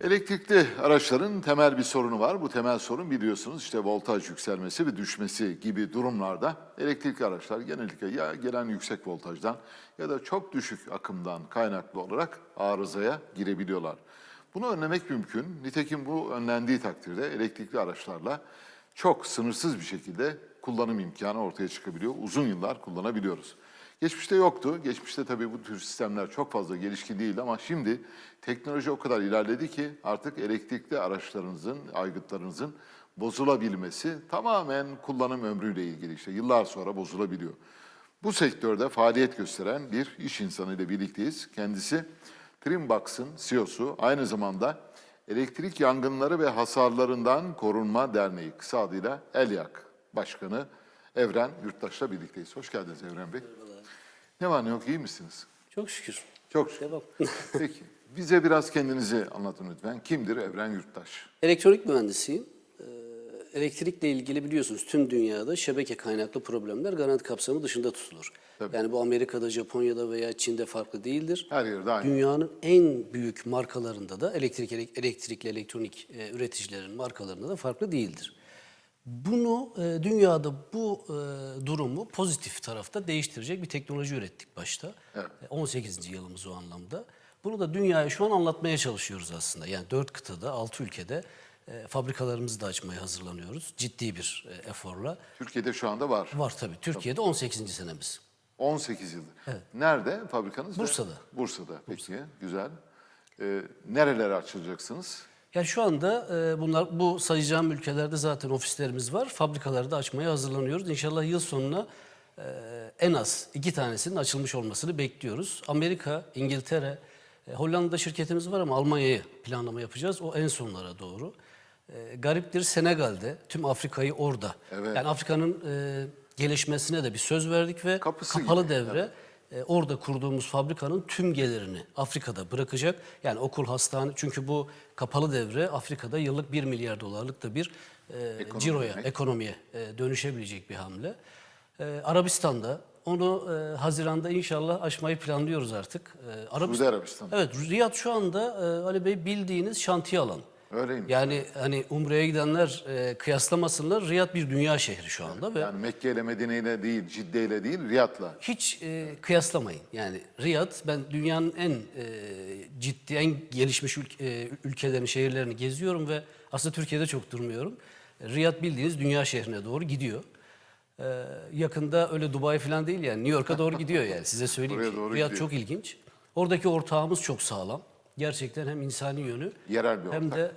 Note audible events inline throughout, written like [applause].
Elektrikli araçların temel bir sorunu var. Bu temel sorun biliyorsunuz işte voltaj yükselmesi ve düşmesi gibi durumlarda elektrikli araçlar genellikle ya gelen yüksek voltajdan ya da çok düşük akımdan kaynaklı olarak arızaya girebiliyorlar. Bunu önlemek mümkün. Nitekim bu önlendiği takdirde elektrikli araçlarla çok sınırsız bir şekilde kullanım imkanı ortaya çıkabiliyor. Uzun yıllar kullanabiliyoruz. Geçmişte yoktu. Geçmişte tabii bu tür sistemler çok fazla gelişkin değil ama şimdi teknoloji o kadar ilerledi ki artık elektrikli araçlarınızın, aygıtlarınızın bozulabilmesi tamamen kullanım ömrüyle ilgili işte yıllar sonra bozulabiliyor. Bu sektörde faaliyet gösteren bir iş insanı ile birlikteyiz. Kendisi Trimbox'ın CEO'su, aynı zamanda Elektrik Yangınları ve Hasarlarından Korunma Derneği, kısa adıyla ELYAK Başkanı Evren Yurttaş'la birlikteyiz. Hoş geldiniz Evren Bey. Ne var ne yok iyi misiniz? Çok şükür. Çok şükür. Devam. [laughs] Peki bize biraz kendinizi anlatın lütfen. Kimdir Evren Yurttaş? Elektronik mühendisiyim. Ee, Elektrikle ilgili biliyorsunuz tüm dünyada şebeke kaynaklı problemler garanti kapsamı dışında tutulur. Tabii. Yani bu Amerika'da, Japonya'da veya Çin'de farklı değildir. Her yerde aynı. Dünyanın en büyük markalarında da elektrik elektrikli elektronik e, üreticilerin markalarında da farklı değildir. Bunu e, dünyada bu e, durumu pozitif tarafta değiştirecek bir teknoloji ürettik başta. Evet. E, 18. yılımız o anlamda. Bunu da dünyaya şu an anlatmaya çalışıyoruz aslında. Yani dört kıtada, altı ülkede e, fabrikalarımızı da açmaya hazırlanıyoruz. Ciddi bir e, eforla. Türkiye'de şu anda var. Var tabii. Türkiye'de 18. senemiz. 18 yıldır. Nerede fabrikanız? Bursa'da. Bursa'da. Peki güzel. Ee, nerelere açılacaksınız? Yani şu anda e, bunlar bu sayacağım ülkelerde zaten ofislerimiz var. Fabrikaları da açmaya hazırlanıyoruz. İnşallah yıl sonuna e, en az iki tanesinin açılmış olmasını bekliyoruz. Amerika, İngiltere, e, Hollanda'da şirketimiz var ama Almanya'ya planlama yapacağız. O en sonlara doğru. E, gariptir Senegal'de, tüm Afrika'yı orada. Evet. Yani Afrika'nın e, gelişmesine de bir söz verdik ve Kapısı kapalı gibi, devre e, orada kurduğumuz fabrikanın tüm gelirini Afrika'da bırakacak. Yani okul, hastane çünkü bu kapalı devre Afrika'da yıllık 1 milyar dolarlık da bir e, Ekonomi ciroya, demek. ekonomiye e, dönüşebilecek bir hamle. E, Arabistan'da onu e, Haziran'da inşallah aşmayı planlıyoruz artık. E, Arabistan, Suudi Arabistan. Evet, Riyad şu anda e, Ali Bey bildiğiniz şantiye alanı. Öyleymiş. Yani hani Umre'ye gidenler e, kıyaslamasınlar. Riyad bir dünya şehri şu anda ve Yani Mekke ile Medine ile değil, Cidde ile değil, Riyad'la. Hiç e, kıyaslamayın. Yani Riyad, ben dünyanın en e, ciddi, en gelişmiş ülk- e, ülkelerini, şehirlerini geziyorum ve aslında Türkiye'de çok durmuyorum. Riyad bildiğiniz dünya şehrine doğru gidiyor. E, yakında öyle Dubai falan değil yani New York'a doğru gidiyor yani size söyleyeyim. [laughs] Oraya ki. doğru Riyad gidiyor. çok ilginç. Oradaki ortağımız çok sağlam. Gerçekten hem insani yönü Yerel bir hem ortak. de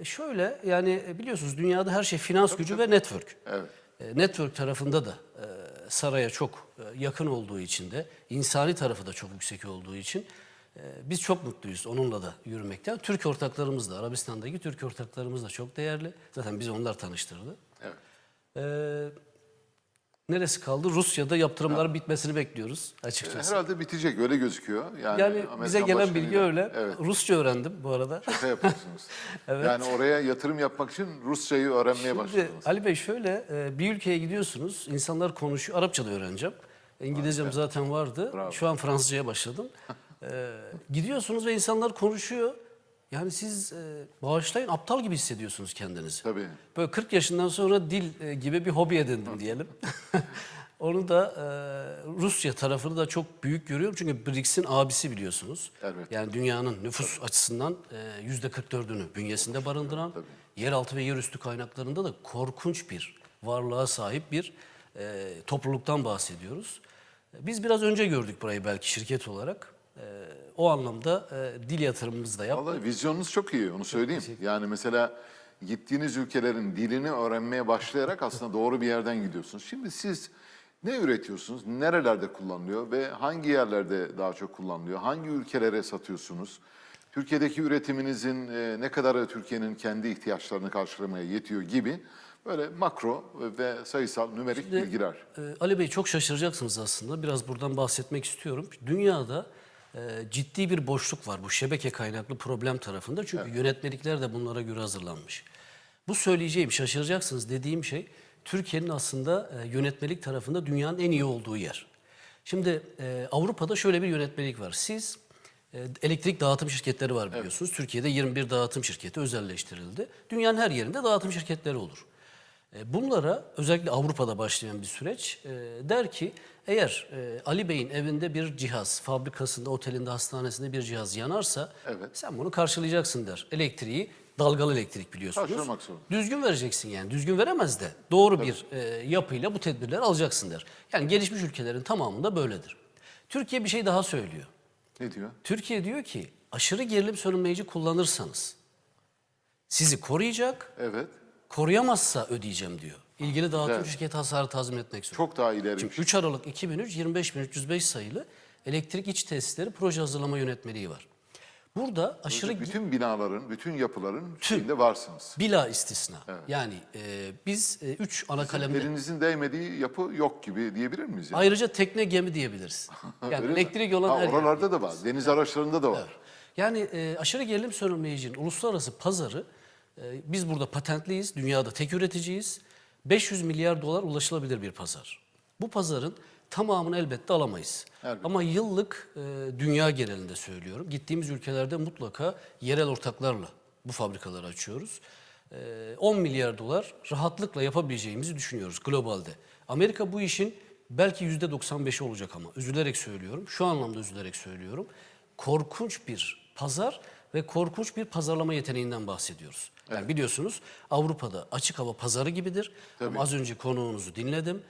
e, şöyle yani biliyorsunuz dünyada her şey finans gücü ve network. Evet. E, Network tarafında da e, saraya çok e, yakın olduğu için de insani tarafı da çok yüksek olduğu için e, biz çok mutluyuz onunla da yürümekten. Türk ortaklarımız da Arabistan'daki Türk ortaklarımız da çok değerli. Zaten bizi onlar tanıştırdı. Evet. E, neresi kaldı? Rusya'da yaptırımların bitmesini bekliyoruz açıkçası. Herhalde bitecek öyle gözüküyor. Yani, Yani Amerikan bize gelen bilgi öyle. Evet. Rusça öğrendim bu arada. Şaka yapıyorsunuz. [laughs] Yani oraya yatırım yapmak için Rusçayı öğrenmeye Şimdi başladınız. Ali Bey şöyle e, bir ülkeye gidiyorsunuz, insanlar konuşuyor. Arapça da öğreneceğim. İngilizcem zaten vardı. Bravo. Şu an Fransızcaya başladım. [laughs] E, gidiyorsunuz ve insanlar konuşuyor. Yani siz e, bağışlayın aptal gibi hissediyorsunuz kendinizi. Tabii. Böyle 40 yaşından sonra dil e, gibi bir hobi edindim diyelim. [laughs] Onu da e, Rusya tarafını da çok büyük görüyorum. Çünkü BRICS'in abisi biliyorsunuz. Evet. Yani dünyanın nüfus açısından e, yüzde 44'ünü bünyesinde barındıran, yeraltı ve yerüstü kaynaklarında da korkunç bir varlığa sahip bir e, topluluktan bahsediyoruz. Biz biraz önce gördük burayı belki şirket olarak. E, o anlamda e, dil yatırımımızı da yaptık. Vallahi vizyonunuz çok iyi onu söyleyeyim. Yani mesela gittiğiniz ülkelerin dilini öğrenmeye başlayarak aslında doğru bir yerden gidiyorsunuz. Şimdi siz ne üretiyorsunuz? Nerelerde kullanılıyor ve hangi yerlerde daha çok kullanılıyor? Hangi ülkelere satıyorsunuz? Türkiye'deki üretiminizin e, ne kadarı Türkiye'nin kendi ihtiyaçlarını karşılamaya yetiyor gibi böyle makro ve sayısal nümerik bilgiler. Ee, Ali Bey çok şaşıracaksınız aslında. Biraz buradan bahsetmek istiyorum. Dünyada e, ciddi bir boşluk var bu şebeke kaynaklı problem tarafında. Çünkü yönetmelikler de bunlara göre hazırlanmış. Bu söyleyeceğim, şaşıracaksınız dediğim şey Türkiye'nin aslında e, yönetmelik tarafında dünyanın en iyi olduğu yer. Şimdi e, Avrupa'da şöyle bir yönetmelik var. Siz e, elektrik dağıtım şirketleri var biliyorsunuz. Türkiye'de 21 dağıtım şirketi özelleştirildi. Dünyanın her yerinde dağıtım şirketleri olur. E, Bunlara özellikle Avrupa'da başlayan bir süreç e, der ki eğer e, Ali Bey'in evinde bir cihaz, fabrikasında, otelinde, hastanesinde bir cihaz yanarsa Evet. sen bunu karşılayacaksın der. Elektriği dalgalı elektrik biliyorsunuz. Karşılamak zorunda. Düzgün vereceksin yani. Düzgün veremez de doğru bir e, yapıyla bu tedbirleri alacaksın der. Yani gelişmiş ülkelerin tamamında böyledir. Türkiye bir şey daha söylüyor. Ne diyor? Türkiye diyor ki aşırı gerilim sönümleyici kullanırsanız sizi koruyacak, Evet. Koruyamazsa ödeyeceğim diyor. İlgili dağıtım Güzel. şirketi hasarı tazmin etmek zorunda. Çok daha ileri. Şimdi 3 Aralık 2003 25305 sayılı elektrik iç tesisleri proje hazırlama yönetmeliği var. Burada aşırı bütün binaların, bütün yapıların şeyinde varsınız. bila istisna. Yani e, biz 3 ana kalemde Elinizin değmediği yapı yok gibi diyebilir miyiz? Yani? ayrıca tekne gemi diyebiliriz. [laughs] Yani elektrik olan Ha, her. Oralarda da var. Deniz araçlarında da var. Yani e, aşırı gerilim sönümleyicinin uluslararası pazarı e, biz burada patentliyiz, dünyada tek üreticiyiz. 500 milyar dolar ulaşılabilir bir pazar. Bu pazarın tamamını elbette alamayız. Elbette. Ama yıllık e, dünya genelinde söylüyorum. Gittiğimiz ülkelerde mutlaka yerel ortaklarla bu fabrikaları açıyoruz. E, 10 milyar dolar rahatlıkla yapabileceğimizi düşünüyoruz globalde. Amerika bu işin belki %95'i olacak ama üzülerek söylüyorum. Şu anlamda üzülerek söylüyorum. Korkunç bir pazar ve korkunç bir pazarlama yeteneğinden bahsediyoruz. Yani biliyorsunuz Avrupa'da açık hava pazarı gibidir. Ama az önce konuğunuzu dinledim.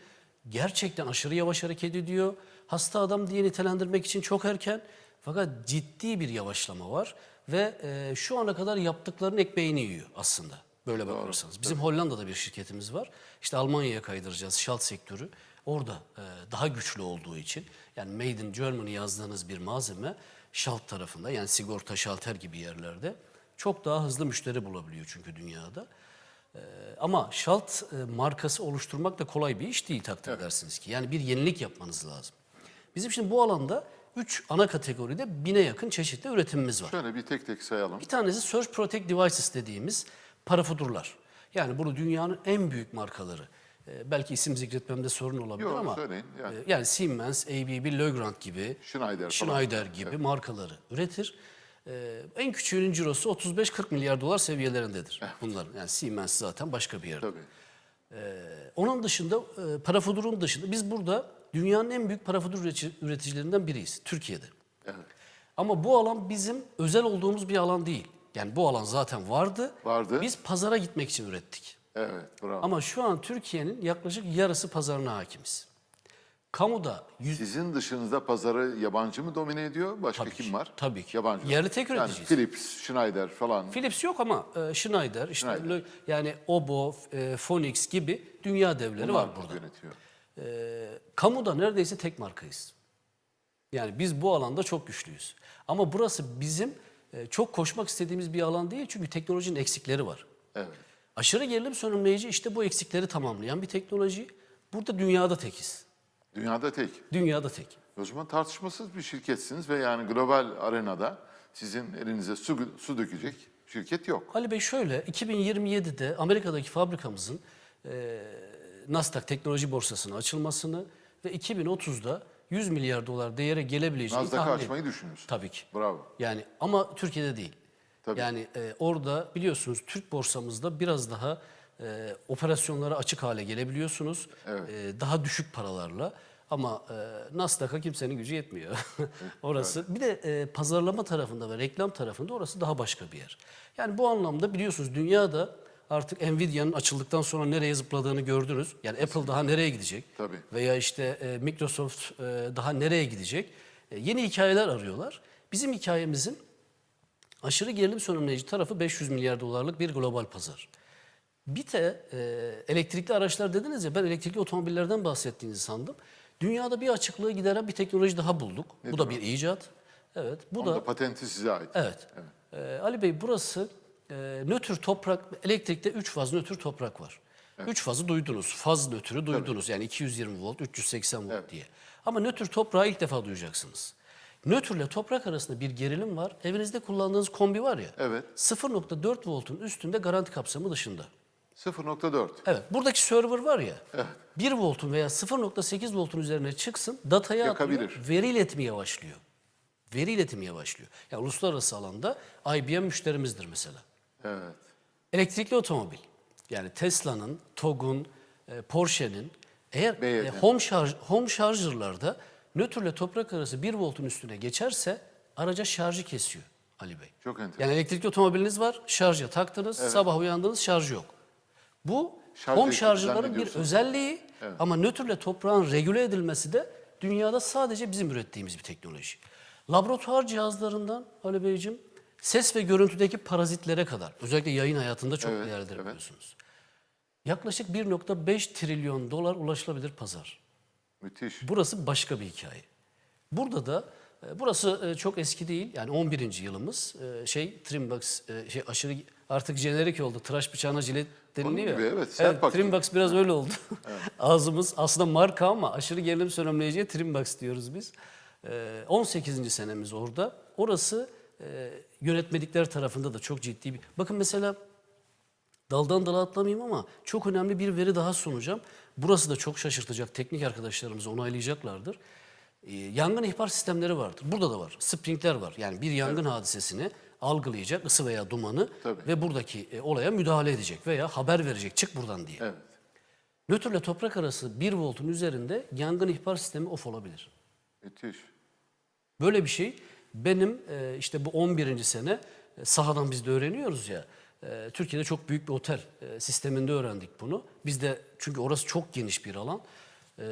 Gerçekten aşırı yavaş hareket ediyor. Hasta adam diye nitelendirmek için çok erken. Fakat ciddi bir yavaşlama var. Ve e, şu ana kadar yaptıklarının ekmeğini yiyor aslında. Böyle bakarsanız. Bizim Hollanda'da bir şirketimiz var. İşte Almanya'ya kaydıracağız şalt sektörü. Orada e, daha güçlü olduğu için yani Made in Germany yazdığınız bir malzeme şalt tarafında yani sigorta şalter gibi yerlerde çok daha hızlı müşteri bulabiliyor çünkü dünyada. Ee, ama şalt e, markası oluşturmak da kolay bir iş değil takdir edersiniz ki. Yani bir yenilik yapmanız lazım. Bizim şimdi bu alanda üç ana kategoride bine yakın çeşitli üretimimiz var. Şöyle bir tek tek sayalım. Bir tanesi Surge Protect Devices dediğimiz parafudurlar. Yani bunu dünyanın en büyük markaları. e, belki isim zikretmemde sorun olabilir Yok, ama söyleyin, yani. e, yani Siemens, ABB, Legrand gibi, Schneider falan. Schneider gibi markaları üretir. E, en küçüğünün cirosu 35-40 milyar dolar seviyelerindedir bunların. Yani Siemens zaten başka bir yerde. Tabii. Onun dışında e, parafudurun dışında biz burada dünyanın en büyük parafudur üretici- üreticilerinden biriyiz Türkiye'de. Evet. Ama bu alan bizim özel olduğumuz bir alan değil. Yani bu alan zaten vardı. Vardı. Biz pazara gitmek için ürettik. Evet, bravo. Ama şu an Türkiye'nin yaklaşık yarısı pazarına hakimiz. Kamuda yüz, Sizin dışınızda pazarı yabancı mı domine ediyor? Başka Tabii kim ki, var? tabii ki. Yabancı. Yerli tek Yani üreticiyiz. Philips, Schneider falan. Philips yok ama e, Schneider, işte Schneider. Yani Obo, e, Phoenix gibi dünya devleri var Bunlar burada. yönetiyor. Ee, kamuda neredeyse tek markayız. Yani biz bu alanda çok güçlüyüz. Ama burası bizim e, çok koşmak istediğimiz bir alan değil çünkü teknolojinin eksikleri var. Evet. Aşırı gerilim sönümleyici işte bu eksikleri tamamlayan bir teknoloji. Burada dünyada tekiz. Dünyada tek. Dünyada tek. O zaman tartışmasız bir şirketsiniz ve yani global arenada sizin elinize su, su dökecek şirket yok. Ali Bey şöyle 2027'de Amerika'daki fabrikamızın e, Nasdaq Teknoloji Borsası'na açılmasını ve 2030'da 100 milyar dolar değere gelebileceğini Nasdaq'ı tahmin açmayı düşünüyorsunuz. Tabii ki. Bravo. Yani ama Türkiye'de değil. Tabii. Yani e, orada biliyorsunuz Türk borsamızda biraz daha e, operasyonlara açık hale gelebiliyorsunuz. Evet. E, daha düşük paralarla. Ama e, Nasdaq'a kimsenin gücü yetmiyor. [laughs] orası. Bir de e, pazarlama tarafında ve reklam tarafında orası daha başka bir yer. Yani bu anlamda biliyorsunuz dünyada artık Nvidia'nın açıldıktan sonra nereye zıpladığını gördünüz. Yani Apple daha nereye gidecek? Tabii. Veya işte e, Microsoft e, daha nereye gidecek? E, yeni hikayeler arıyorlar. Bizim hikayemizin aşırı gerilim sönümleyici tarafı 500 milyar dolarlık bir global pazar. Bir de e, elektrikli araçlar dediniz ya ben elektrikli otomobillerden bahsettiğinizi sandım. Dünyada bir açıklığı gideren bir teknoloji daha bulduk. bu da bir icat. Evet. Bu Onun da da patenti size ait. Evet. Ee, Ali Bey burası e, nötr toprak, elektrikte 3 faz nötr toprak var. 3 fazı duydunuz. Faz nötrü duydunuz. Yani 220 volt, 380 volt diye. Ama nötr toprağı ilk defa duyacaksınız. Nötrle toprak arasında bir gerilim var. Evinizde kullandığınız kombi var ya. Evet. 0.4 voltun üstünde garanti kapsamı dışında. 0.4. Evet. Buradaki server var ya. 1 voltun veya 0.8 voltun üzerine çıksın, Yakabilir. atıyor, veri iletmeye başlıyor. veri iletimi yavaşlıyor. Yani uluslararası alanda IBM müşterimizdir mesela. Evet. Elektrikli otomobil yani Tesla'nın, TOG'un, e, Porsche'nin eğer e, home, şarj, home şarjırlarda nötrle toprak arası 1 voltun üstüne geçerse araca şarjı kesiyor Ali Bey. Çok enteresan. Yani elektrikli otomobiliniz var, şarja taktınız, sabah uyandınız şarj yok. Bu Şarj home şarjırların bir özelliği ama nötrle toprağın regüle edilmesi de dünyada sadece bizim ürettiğimiz bir teknoloji. Laboratuvar cihazlarından Ali Beyciğim ses ve görüntüdeki parazitlere kadar özellikle yayın hayatında çok Evet, değerlidir evet. biliyorsunuz. Yaklaşık 1.5 trilyon dolar ulaşılabilir pazar. Müthiş. Burası başka bir hikaye. Burada da e, burası e, çok eski değil. Yani 11. yılımız. E, Şey Trimbox şey aşırı artık jenerik oldu. Tıraş bıçağına jilet deniliyor. gibi, ya. evet, sert baktın. Trimbox biraz öyle oldu. [laughs] [laughs] Ağzımız aslında marka ama aşırı gerilim sönümleyiciye Trimbox diyoruz biz. E, 18. senemiz orada. Orası e, yönetmelikler tarafında da çok ciddi bir... Bakın mesela Daldan dala atlamayayım ama çok önemli bir veri daha sunacağım. Burası da çok şaşırtacak. Teknik arkadaşlarımız onaylayacaklardır. Ee, yangın ihbar sistemleri vardır. Burada da var. Sprinkler var. Yani bir yangın hadisesini algılayacak ısı veya dumanı Tabii. ve buradaki e, olaya müdahale edecek veya haber verecek çık buradan diye. Evet. Nötrle toprak arası 1 voltun üzerinde yangın ihbar sistemi off olabilir. Müthiş. Böyle bir şey benim e, işte bu 11. sene e, sahadan biz de öğreniyoruz ya. e, Türkiye'de çok büyük bir otel e, sisteminde öğrendik bunu. Biz de çünkü orası çok geniş bir alan. E,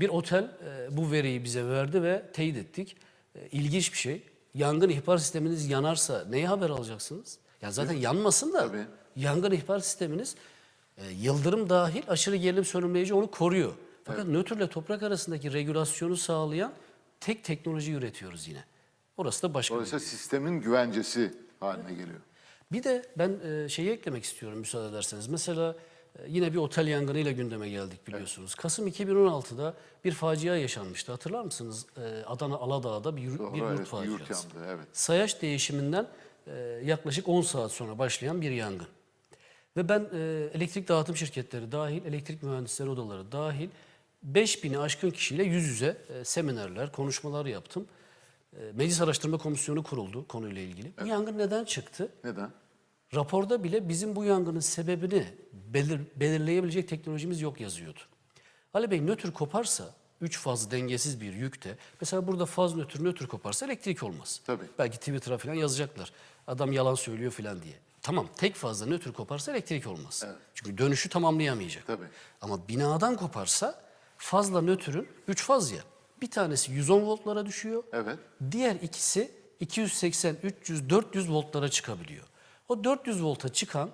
Bir otel e, bu veriyi bize verdi ve teyit ettik. E, İlginç bir şey. Yangın ihbar sisteminiz yanarsa neye haber alacaksınız? Ya zaten yanmasın da Tabii. yangın ihbar sisteminiz e, yıldırım dahil aşırı gerilim sönümleyici onu koruyor. Fakat nötrle toprak arasındaki regülasyonu sağlayan tek teknoloji üretiyoruz yine. Orası da başka bir. Dolayısıyla sistemin güvencesi haline geliyor. Bir de ben e, şeyi eklemek istiyorum müsaade ederseniz. Mesela yine bir otel yangınıyla gündeme geldik biliyorsunuz. Kasım 2016'da bir facia yaşanmıştı. Hatırlar mısınız? E, Adana Aladağ'da bir, Doğru, bir yurt evet, faciası. yurt yandı, evet. Sayaç değişiminden e, yaklaşık 10 saat sonra başlayan bir yangın. Ve ben e, elektrik dağıtım şirketleri dahil, elektrik mühendisleri odaları dahil 5000'i aşkın kişiyle yüz yüze e, seminerler, konuşmalar yaptım. Meclis Araştırma Komisyonu kuruldu konuyla ilgili. Bu yangın neden çıktı? Neden? Raporda bile bizim bu yangının sebebini belir, belirleyebilecek teknolojimiz yok yazıyordu. Ali Bey nötr koparsa, üç fazlı dengesiz bir yükte, mesela burada faz nötr nötr koparsa elektrik olmaz. Tabii. Belki Twitter'a falan yazacaklar. Adam yalan söylüyor falan diye. Tamam tek fazla nötr koparsa elektrik olmaz. Çünkü dönüşü tamamlayamayacak. Tabii. Ama binadan koparsa fazla nötrün üç faz ya. Bir tanesi 110 voltlara düşüyor. Evet. Diğer ikisi 280, 300, 400 voltlara çıkabiliyor. O 400 volta çıkan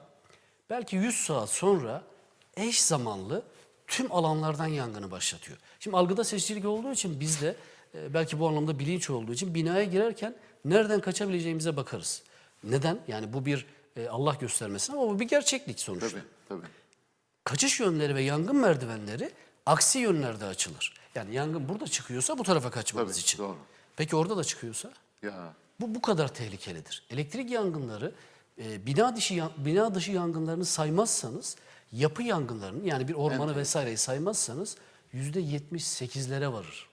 belki 100 saat sonra eş zamanlı tüm alanlardan yangını başlatıyor. Şimdi algıda seçicilik olduğu için biz de e, belki bu anlamda bilinç olduğu için binaya girerken nereden kaçabileceğimize bakarız. Neden? Yani bu bir e, Allah göstermesin ama bu bir gerçeklik sonuçta. Tabii, tabii. Kaçış yönleri ve yangın merdivenleri aksi yönlerde açılır. Yani yangın burada çıkıyorsa bu tarafa kaçmamız Tabii, için. doğru. Peki orada da çıkıyorsa? Ya Bu bu kadar tehlikelidir. Elektrik yangınları e, bina dışı bina dışı yangınlarını saymazsanız yapı yangınlarını yani bir ormanı vesaireyi saymazsanız yüzde 78'lere varır.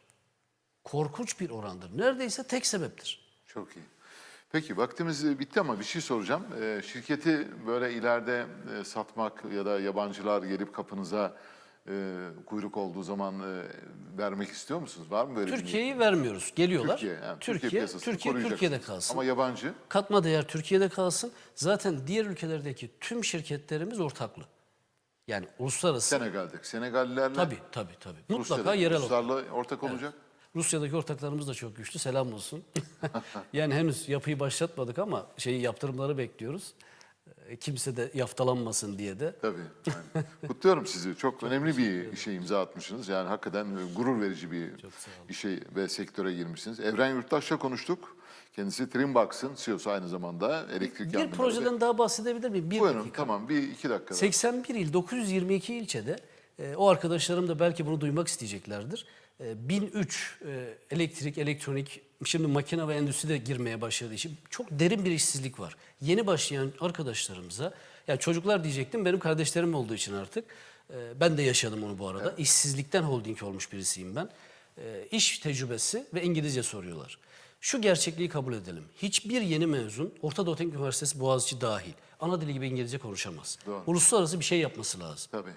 Korkunç bir orandır. Neredeyse tek sebeptir. çok iyi. Peki vaktimiz bitti ama bir şey soracağım. Ee, şirketi böyle ileride e, satmak ya da yabancılar gelip kapınıza e, kuyruk olduğu zaman e, vermek istiyor musunuz? Var mı böyle bir Türkiye'yi vermiyoruz. Geliyorlar. Türkiye, yani Türkiye, Türkiye Türkiye. Türkiye'de kalsın. Ama yabancı Katma değer Türkiye'de kalsın. Zaten diğer ülkelerdeki tüm şirketlerimiz ortaklı. Yani uluslararası. Senegal'deki Senegallilerle Tabii tabii tabii. Mutlaka yerel ortak. Ruslarla ortak olacak. Rusya'daki ortaklarımız da çok güçlü. Selam olsun. [laughs] yani henüz yapıyı başlatmadık ama şeyi yaptırımları bekliyoruz. E, Kimse de yaftalanmasın diye de. Tabii. yani. Kutluyorum sizi. Çok [laughs] önemli bir işe imza atmışsınız. Yani hakikaten e, gurur verici bir işe ve sektöre girmişsiniz. Evren Yurttaş'la konuştuk. Kendisi Trimbox'ın CEO'su aynı zamanda elektrik Bir ve- projeden daha bahsedebilir miyim? Bir Buyurun dakika. tamam bir iki dakika. 81 il 922 ilçede e, o arkadaşlarım da belki bunu duymak isteyeceklerdir. E, 1003 e, elektrik, elektronik, şimdi makine ve endüstri de girmeye başladığı için çok derin bir işsizlik var. Yeni başlayan arkadaşlarımıza, yani çocuklar diyecektim benim kardeşlerim olduğu için artık. e, ben de yaşadım onu bu arada. İşsizlikten holding olmuş birisiyim ben. E, iş tecrübesi ve İngilizce soruyorlar. Şu gerçekliği kabul edelim. Hiçbir yeni mezun, Orta Doğu Teknik Üniversitesi Boğaziçi dahil, ana dili gibi İngilizce konuşamaz. Doğru. Uluslararası bir şey yapması lazım. Tabii.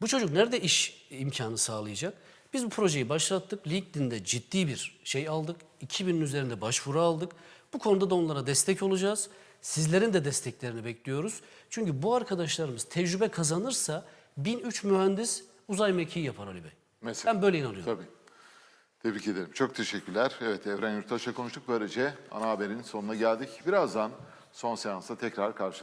Bu çocuk nerede iş imkanı sağlayacak? Biz bu projeyi başlattık. LinkedIn'de ciddi bir şey aldık. 2000'in üzerinde başvuru aldık. Bu konuda da onlara destek olacağız. Sizlerin de desteklerini bekliyoruz. Çünkü bu arkadaşlarımız tecrübe kazanırsa 1003 mühendis uzay mekiği yapar Ali Bey. Mesela. Ben böyle inanıyorum. Tabii. Tebrik ederim. Çok teşekkürler. Evet Evren Yurttaş'la konuştuk. Böylece ana haberin sonuna geldik. Birazdan son seansta tekrar karşınızda.